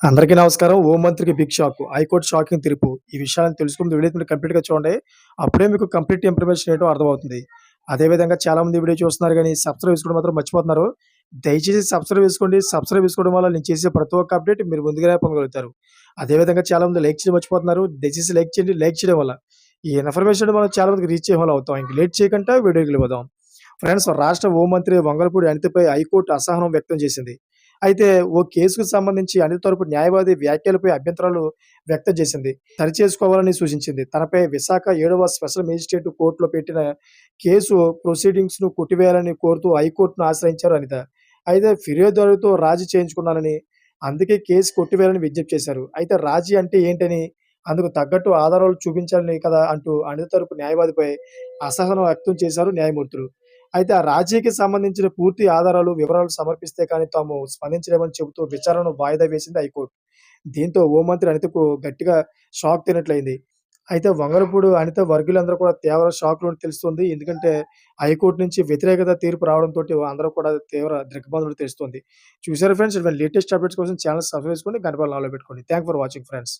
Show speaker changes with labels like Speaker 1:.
Speaker 1: అందరికీ నమస్కారం. హోం మంత్రికి బిగ్ షాక్. హైకోర్టు షాకింగ్ తీర్పు. ఈ విషయాలను తెలుసుకుంటే వీడియో కంప్లీట్‌గా చూడండి. అప్పుడే మీకు కంప్లీట్ ఇన్ఫర్మేషన్ ఏంటో అర్థమవుతుంది. అదే విధంగా చాలామంది వీడియో చూస్తున్నారు కానీ సబ్స్క్రైబ్ చేసుకోవడం మాత్రం మర్చిపోతున్నారు. దయచేసి సబ్స్క్రైబ్ చేసుకోండి. సబ్స్క్రైబ్ చేసుకోవడం వల్ల నేను చేసే ప్రతి ఒక్క అప్డేట్ మీరు ముందుగానే పొందగలుగుతారు. అదే విధంగా చాలామంది లైక్ చేయడం మర్చిపోతున్నారు. దయచేసి లైక్ చేయండి. లైక్ చేయడం వల్ల ఈ ఇన్ఫర్మేషన్ మనం చాలా మందికి రీచ్ చేయడం వల్ల అవుతాం. ఇంక లేట్ చేయకుండా వీడియోకి వెళ్ళిపోదాం. ఫ్రెండ్స్ రాష్ట్ర హోంమంత్రి వంగలపూడి అనితపై హైకోర్టు అసహనం వ్యక్తం చేసింది. అయితే ఓ కేసుకు సంబంధించి అనిత తరపు న్యాయవాది వ్యాఖ్యలపై అభ్యంతరాలు వ్యక్తం చేసింది. సరిచేసుకోవాలని సూచించింది. తనపై విశాఖ ఏడవ స్పెషల్ మేజిస్ట్రేట్ కోర్టులో పెట్టిన కేసు ప్రొసీడింగ్స్‌ను కొట్టివేయాలని కోరుతూ హైకోర్టును ఆశ్రయించారు అనిత. అయితే ఫిర్యాదుదారుతో రాజీ చేయించుకున్నానని, అందుకే కేసు కొట్టివేయాలని విజ్ఞప్తి చేశారు. అయితే రాజీ అంటే ఏంటని, అందుకు తగ్గట్టు ఆధారాలు చూపించాలని కదా అంటూ అనిత తరపు న్యాయవాదిపై అసహనం వ్యక్తం చేశారు న్యాయమూర్తులు. అయితే ఆ రాజీకి సంబంధించిన పూర్తి ఆధారాలు, వివరాలు సమర్పిస్తే కానీ తాము స్పందించలేమని చెబుతూ విచారణను వాయిదా వేసింది హైకోర్టు. దీంతో హోంమంత్రి అనితకు గట్టిగా షాక్ తినట్లయింది అయితే వంగరపూడు అనిత వర్గులందరూ కూడా తీవ్ర షాక్‌లోని తెలుస్తుంది. ఎందుకంటే హైకోర్టు నుంచి వ్యతిరేకత తీర్పు రావడంతో అందరూ కూడా తీవ్ర దిగ్బంధులు తెలుస్తుంది. చూసారు ఫ్రెండ్స్ లేటెస్ట్ అప్డేట్స్ కోసం ఛానల్ సబ్స్క్రైబ్ చేసుకోండి. గంట నాలో పెట్టుకోండి. Thank for watching friends.